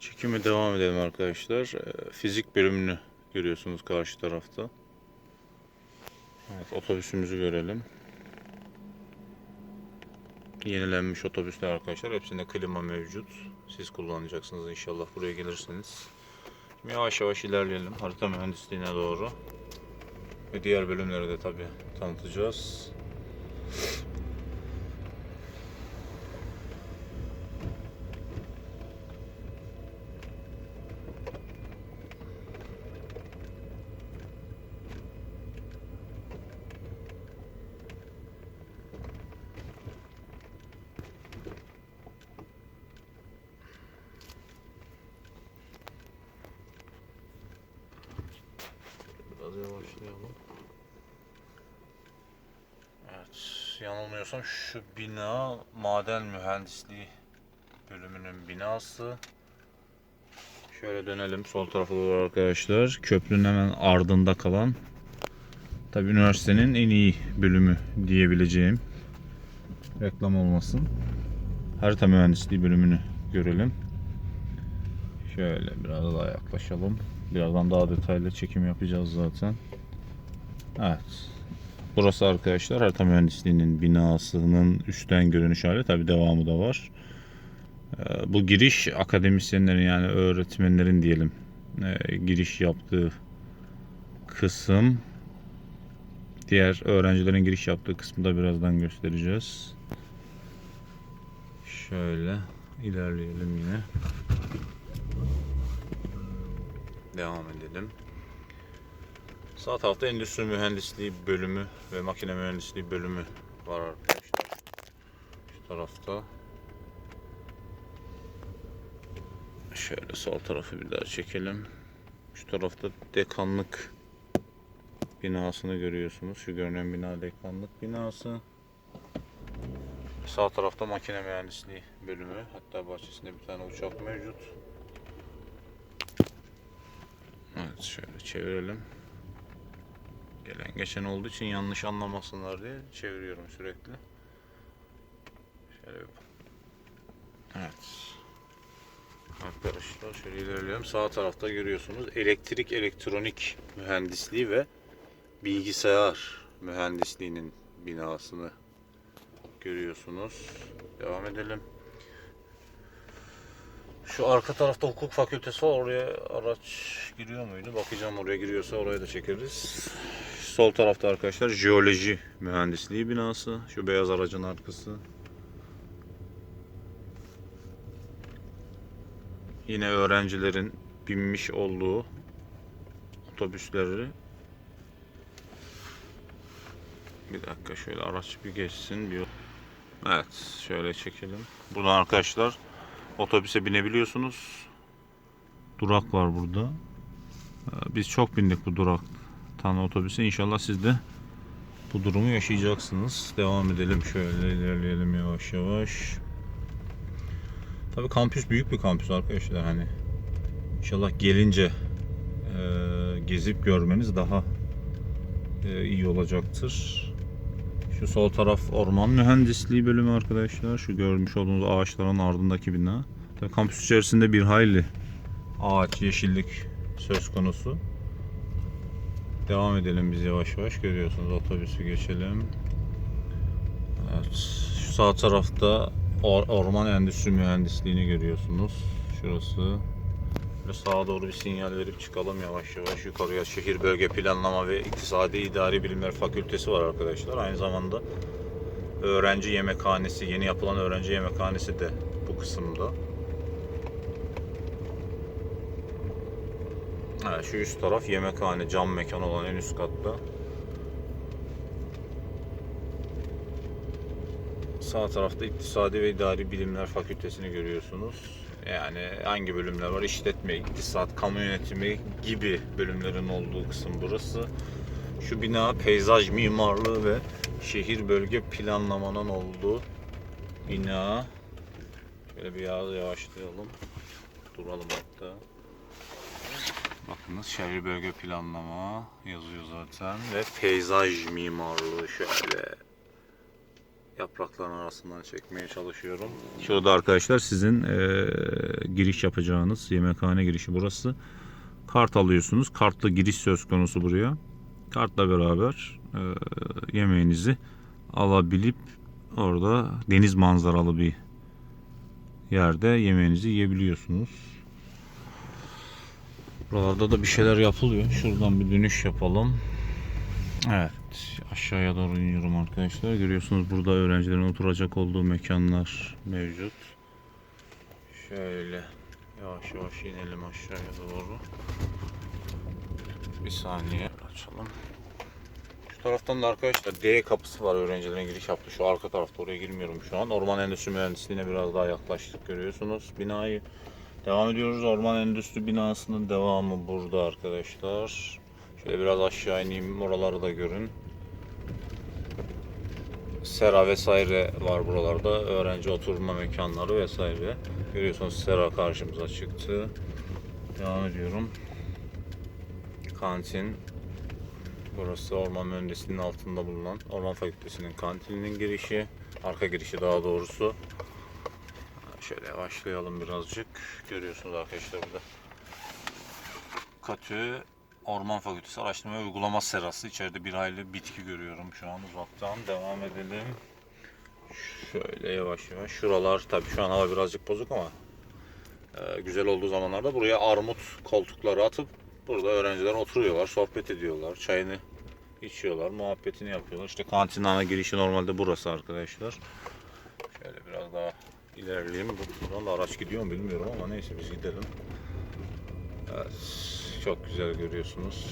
Çekime devam edelim arkadaşlar. Ee, Fizik bölümünü görüyorsunuz karşı tarafta. Evet, otobüsümüzü görelim. Yenilenmiş otobüsler arkadaşlar. Hepsinde klima mevcut. Siz kullanacaksınız inşallah buraya gelirseniz. Şimdi yavaş yavaş ilerleyelim harita mühendisliğine doğru. Ve diğer bölümleri de tabi tanıtacağız. Biraz yavaşlayalım. Evet, yanılmıyorsam şu bina maden mühendisliği bölümünün binası. Şöyle dönelim sol tarafa doğru arkadaşlar. Köprünün hemen ardında kalan tabi üniversitenin en iyi bölümü diyebileceğim. Reklam olmasın. Harita mühendisliği bölümünü görelim. Şöyle biraz daha yaklaşalım. Birazdan daha detaylı çekim yapacağız zaten. Evet. Burası arkadaşlar harita mühendisliğinin binasının üstten görünüş hali. Tabi devamı da var. Ee, Bu giriş akademisyenlerin yani öğretmenlerin diyelim e, giriş yaptığı kısım. Diğer öğrencilerin giriş yaptığı kısmı da birazdan göstereceğiz. Şöyle ilerleyelim yine. Devam edelim. Sağ tarafta endüstri mühendisliği bölümü ve makine mühendisliği bölümü var arkadaşlar. Şu tarafta. Şöyle sol tarafı bir daha çekelim. Şu tarafta dekanlık binasını görüyorsunuz. Şu görünen bina dekanlık binası. Sağ tarafta makine mühendisliği bölümü. Hatta bahçesinde bir tane uçak mevcut. Evet şöyle çevirelim. Gelen geçen olduğu için yanlış anlamasınlar diye çeviriyorum sürekli. Şöyle. Evet. Arkadaşlar şöyle ilerliyorum. Sağ tarafta görüyorsunuz elektrik elektronik mühendisliği ve bilgisayar mühendisliğinin binasını görüyorsunuz. Devam edelim. Şu arka tarafta hukuk fakültesi var. Oraya araç giriyor muydu? Bakacağım oraya giriyorsa oraya da çekeriz. Sol tarafta arkadaşlar jeoloji mühendisliği binası. Şu beyaz aracın arkası. Yine öğrencilerin binmiş olduğu otobüsleri bir dakika şöyle araç bir geçsin. Bir... Evet şöyle çekelim. Buradan arkadaşlar otobüse binebiliyorsunuz. Durak var burada. Ee, Biz çok bindik bu duraktan otobüse. İnşallah siz de bu durumu yaşayacaksınız. Devam edelim şöyle ilerleyelim yavaş yavaş. Tabii kampüs büyük bir kampüs arkadaşlar hani. İnşallah gelince e, gezip görmeniz daha e, iyi olacaktır. Şu sol taraf orman mühendisliği bölümü arkadaşlar. Şu görmüş olduğunuz ağaçların ardındaki bina. Tabii kampüs içerisinde bir hayli ağaç, yeşillik söz konusu. Devam edelim biz yavaş yavaş. Görüyorsunuz otobüsü geçelim. Evet. Şu sağ tarafta or- orman endüstri mühendisliğini görüyorsunuz. Şurası. Böyle sağa doğru bir sinyal verip çıkalım yavaş yavaş. Yukarıya şehir bölge planlama ve iktisadi idari bilimler fakültesi var arkadaşlar. Aynı zamanda öğrenci yemekhanesi, yeni yapılan öğrenci yemekhanesi de bu kısımda. Evet, şu üst taraf yemekhane, cam mekan olan en üst katta. Sağ tarafta İktisadi ve İdari Bilimler Fakültesini görüyorsunuz. Yani hangi bölümler var? İşletme, iktisat, kamu yönetimi gibi bölümlerin olduğu kısım burası. Şu bina peyzaj mimarlığı ve şehir bölge planlamanın olduğu bina. Şöyle bir yavaş yavaşlayalım. Duralım hatta. Bakınız şehir bölge planlama yazıyor zaten ve peyzaj mimarlığı şöyle yaprakların arasından çekmeye çalışıyorum. Şurada arkadaşlar sizin eee, giriş yapacağınız yemekhane girişi burası. Kart alıyorsunuz. Kartla giriş söz konusu buraya. Kartla beraber e, yemeğinizi alabilip orada deniz manzaralı bir yerde yemeğinizi yiyebiliyorsunuz. Buralarda da bir şeyler yapılıyor. Şuradan bir dönüş yapalım. Evet aşağıya doğru iniyorum arkadaşlar. Görüyorsunuz burada öğrencilerin oturacak olduğu mekanlar mevcut. Şöyle yavaş yavaş inelim aşağıya doğru. Bir saniye açalım. Şu taraftan da arkadaşlar D kapısı var öğrencilerin giriş yaptı. Şu arka tarafta oraya girmiyorum şu an. Orman Endüstri Mühendisliğine biraz daha yaklaştık görüyorsunuz. Binayı devam ediyoruz. Orman Endüstri binasının devamı burada arkadaşlar. Şöyle biraz aşağı ineyim oraları da görün. Sera vesaire var buralarda. Öğrenci oturma mekanları vesaire. Görüyorsunuz Sera karşımıza çıktı. Devam ediyorum. Kantin. Burası Orman Mühendisliğinin altında bulunan Orman Fakültesi'nin kantininin girişi. Arka girişi daha doğrusu. Şöyle başlayalım birazcık. Görüyorsunuz arkadaşlar burada. Katü Orman Fakültesi Araştırma ve Uygulama Serası. İçeride bir aile bitki görüyorum şu an uzaktan. Devam edelim. Şöyle yavaş yavaş. Şuralar tabii şu an hava birazcık bozuk ama e, güzel olduğu zamanlarda buraya armut koltukları atıp burada öğrenciler oturuyorlar, sohbet ediyorlar, çayını içiyorlar, muhabbetini yapıyorlar. İşte kantin ana girişi normalde burası arkadaşlar. Şöyle biraz daha ilerleyeyim. Buradan da araç gidiyor mu bilmiyorum ama neyse biz gidelim. Evet, çok güzel görüyorsunuz.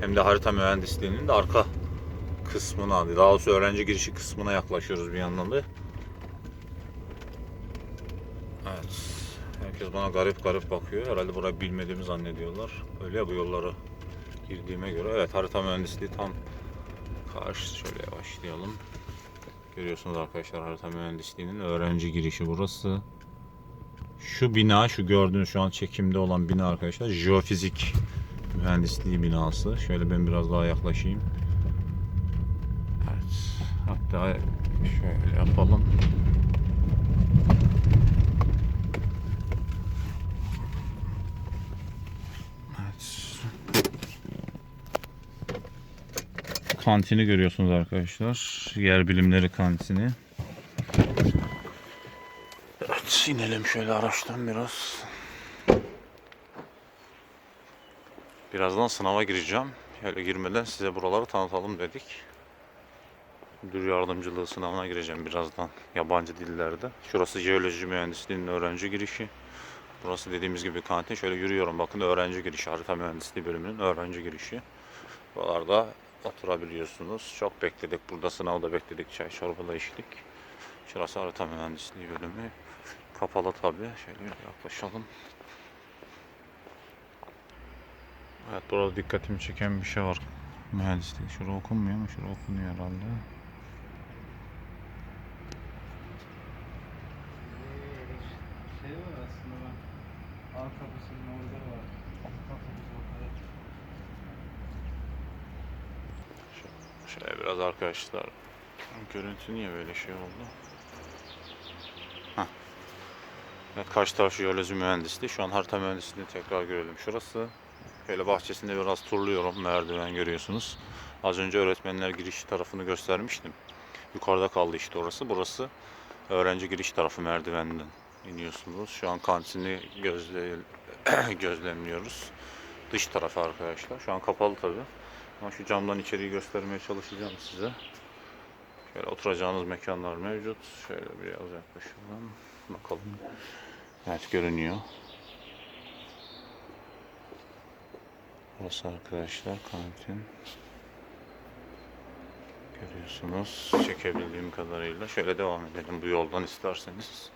Hem de harita mühendisliğinin de arka kısmına, daha doğrusu öğrenci girişi kısmına yaklaşıyoruz bir yandan da. Evet. Herkes bana garip garip bakıyor. Herhalde burayı bilmediğimi zannediyorlar. Öyle ya bu yollara girdiğime göre. Evet harita mühendisliği tam karşı. Şöyle başlayalım. Görüyorsunuz arkadaşlar harita mühendisliğinin öğrenci girişi burası. Şu bina, şu gördüğünüz şu an çekimde olan bina arkadaşlar jeofizik mühendisliği binası. Şöyle ben biraz daha yaklaşayım. Evet. Hatta şöyle yapalım. Kantini görüyorsunuz arkadaşlar. Yer bilimleri kantini. Evet, inelim şöyle araçtan biraz. Birazdan sınava gireceğim. Şöyle girmeden size buraları tanıtalım dedik. Müdür yardımcılığı sınavına gireceğim birazdan yabancı dillerde. Şurası jeoloji mühendisliğinin öğrenci girişi. Burası dediğimiz gibi kantin. Şöyle yürüyorum bakın öğrenci girişi. Harita mühendisliği bölümünün öğrenci girişi. Buralarda oturabiliyorsunuz. Çok bekledik. Burada sınavda bekledik. Çay çorba içtik. Şurası harita mühendisliği bölümü. Kapalı tabi. Şöyle yaklaşalım. Evet burada dikkatimi çeken bir şey var. Mühendislik. Şurada okunmuyor mu? Şurada okunuyor herhalde. Şey var aslında ben. A kapısının orada var. A kapısı orada. Şöyle biraz arkadaşlar. Görüntü niye böyle şey oldu? Heh. Evet karşı taraf jeoloji mühendisliği. Şu an harita mühendisliğini tekrar görelim. Şurası. Şöyle bahçesinde biraz turluyorum. Merdiven görüyorsunuz. Az önce öğretmenler giriş tarafını göstermiştim. Yukarıda kaldı işte orası. Burası öğrenci giriş tarafı merdivenden iniyorsunuz. Şu an kantini gözle gözlemliyoruz. Dış tarafı arkadaşlar. Şu an kapalı tabi. Ama şu camdan içeriği göstermeye çalışacağım size. Şöyle oturacağınız mekanlar mevcut. Şöyle biraz yaklaşalım. Bakalım. Evet görünüyor. Burası arkadaşlar kantin. Görüyorsunuz. Çekebildiğim kadarıyla. Şöyle devam edelim bu yoldan isterseniz.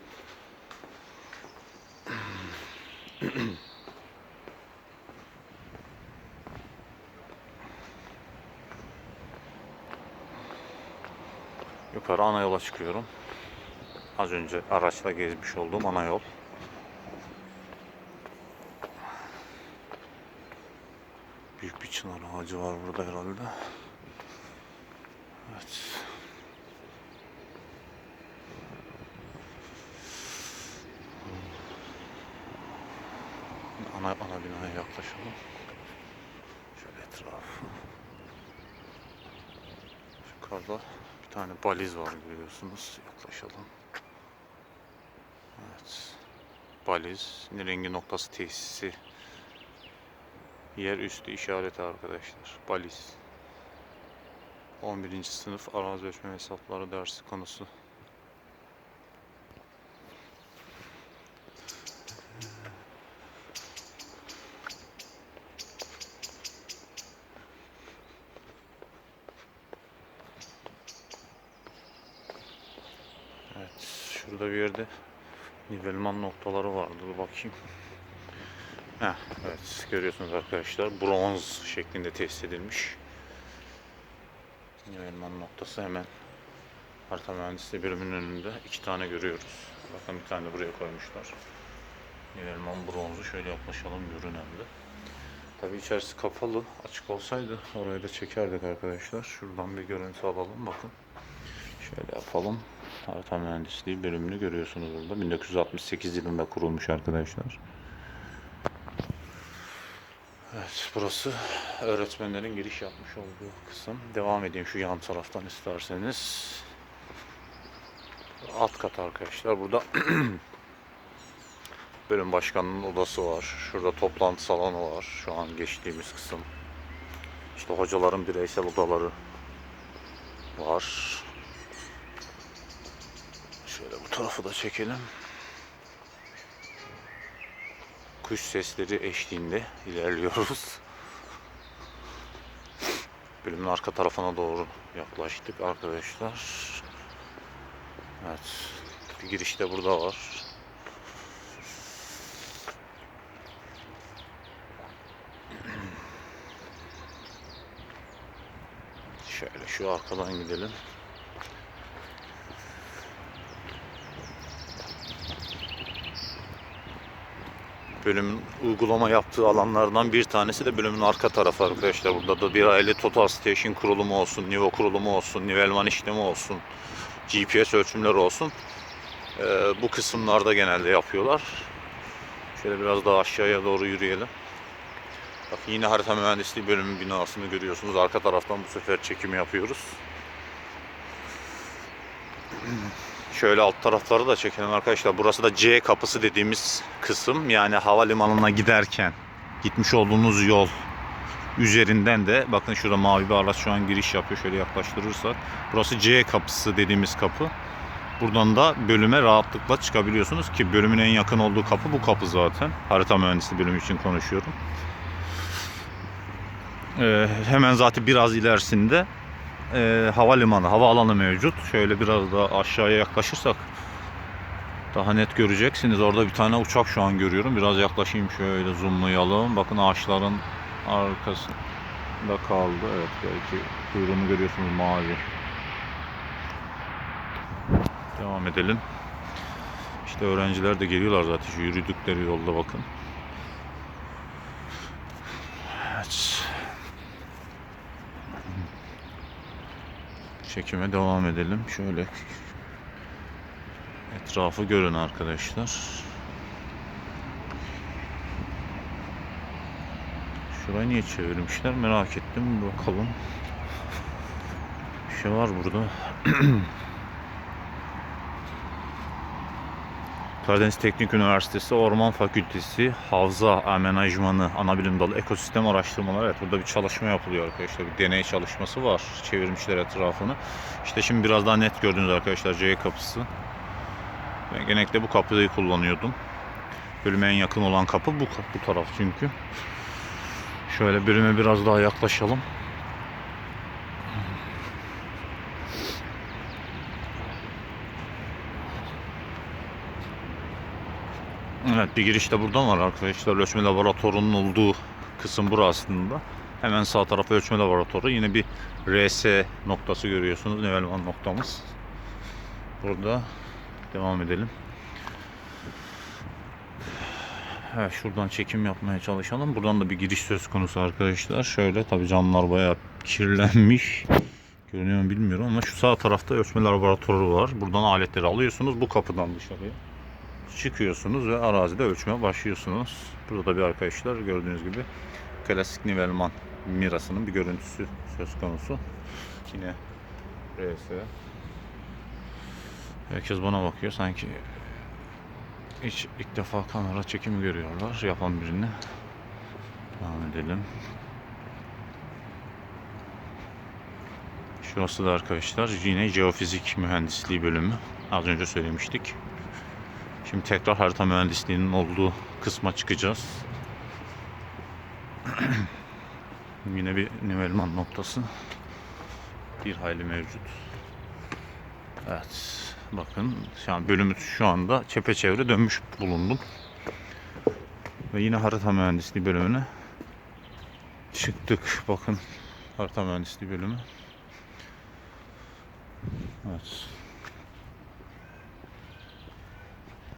Yukarı ana yola çıkıyorum. Az önce araçla gezmiş olduğum ana yol. Büyük bir çınar ağacı var burada herhalde. Evet. ana, ana binaya yaklaşalım. Şöyle etrafı. Yukarıda bir tane baliz var görüyorsunuz. Yaklaşalım. Evet. Baliz. Rengi noktası tesisi. Yer üstü işareti arkadaşlar. Baliz. 11. sınıf arazi ölçme hesapları dersi konusu. Evet, şurada bir yerde nivelman noktaları vardı. Bakayım. Heh, evet görüyorsunuz arkadaşlar bronz şeklinde tesis edilmiş. Nivelman noktası hemen harita mühendisliği bölümünün önünde iki tane görüyoruz. Bakın bir tane buraya koymuşlar. Nivelman bronzu şöyle yaklaşalım görünen de. Tabi içerisi kapalı. Açık olsaydı orayı da çekerdik arkadaşlar. Şuradan bir görüntü alalım bakın. Şöyle yapalım. Harita mühendisliği bölümünü görüyorsunuz burada. 1968 yılında kurulmuş arkadaşlar. Evet burası öğretmenlerin giriş yapmış olduğu kısım. Devam edeyim şu yan taraftan isterseniz. Alt kat arkadaşlar. Burada bölüm başkanının odası var. Şurada toplantı salonu var. Şu an geçtiğimiz kısım. İşte hocaların bireysel odaları var. Şöyle bu tarafı da çekelim. Kuş sesleri eşliğinde ilerliyoruz. Bölümün arka tarafına doğru yaklaştık arkadaşlar. Evet. Bir giriş de burada var. Şöyle şu arkadan gidelim. Bölümün uygulama yaptığı alanlardan bir tanesi de bölümün arka tarafı arkadaşlar. Burada da bir aile total station kurulumu olsun, nivo kurulumu olsun, nivelman işlemi olsun, GPS ölçümleri olsun. Ee, bu kısımlarda genelde yapıyorlar. Şöyle biraz daha aşağıya doğru yürüyelim. Bak yine harita mühendisliği bölümü binasını görüyorsunuz. Arka taraftan bu sefer çekimi yapıyoruz. Şöyle alt tarafları da çekelim arkadaşlar. Burası da C kapısı dediğimiz kısım. Yani havalimanına giderken gitmiş olduğunuz yol üzerinden de bakın şurada mavi bir araç şu an giriş yapıyor. Şöyle yaklaştırırsak. Burası C kapısı dediğimiz kapı. Buradan da bölüme rahatlıkla çıkabiliyorsunuz ki bölümün en yakın olduğu kapı bu kapı zaten. Harita mühendisliği bölümü için konuşuyorum. Ee, hemen zaten biraz ilerisinde e, havalimanı, havaalanı mevcut. Şöyle biraz daha aşağıya yaklaşırsak daha net göreceksiniz. Orada bir tane uçak şu an görüyorum. Biraz yaklaşayım şöyle zoomlayalım. Bakın ağaçların arkasında kaldı. Evet belki kuyruğunu görüyorsunuz mavi. Devam edelim. İşte öğrenciler de geliyorlar zaten şu yürüdükleri yolda bakın. Çekime devam edelim. Şöyle etrafı görün arkadaşlar. Şurayı niye çevirmişler merak ettim. Bakalım. Bir şey var burada. Karadeniz Teknik Üniversitesi Orman Fakültesi Havza Amenajmanı Anabilim Dalı Ekosistem Araştırmaları. Evet burada bir çalışma yapılıyor arkadaşlar. Bir deney çalışması var. Çevirmişler etrafını. İşte şimdi biraz daha net gördünüz arkadaşlar C kapısı. Ben genellikle bu kapıyı kullanıyordum. Bölüme en yakın olan kapı bu, bu taraf çünkü. Şöyle bölüme biraz daha yaklaşalım. Evet bir giriş de buradan var arkadaşlar. Ölçme laboratuvarının olduğu kısım burası aslında. Hemen sağ tarafta ölçme laboratuvarı. Yine bir RS noktası görüyorsunuz. Nivelman noktamız. Burada devam edelim. Evet şuradan çekim yapmaya çalışalım. Buradan da bir giriş söz konusu arkadaşlar. Şöyle tabi camlar bayağı kirlenmiş. Görünüyor mu bilmiyorum ama şu sağ tarafta ölçme laboratuvarı var. Buradan aletleri alıyorsunuz bu kapıdan dışarıya çıkıyorsunuz ve arazide ölçmeye başlıyorsunuz. Burada da bir arkadaşlar gördüğünüz gibi klasik nivelman mirasının bir görüntüsü söz konusu. Yine RS. Herkes bana bakıyor sanki hiç ilk defa kamera çekimi görüyorlar yapan birini. Devam edelim. Şurası da arkadaşlar yine jeofizik mühendisliği bölümü. Az önce söylemiştik. Şimdi tekrar harita mühendisliğinin olduğu kısma çıkacağız. yine bir nivelman noktası. Bir hayli mevcut. Evet. Bakın şu an bölümü şu anda çepeçevre dönmüş bulundum. Ve yine harita mühendisliği bölümüne çıktık. Bakın harita mühendisliği bölümü. Evet.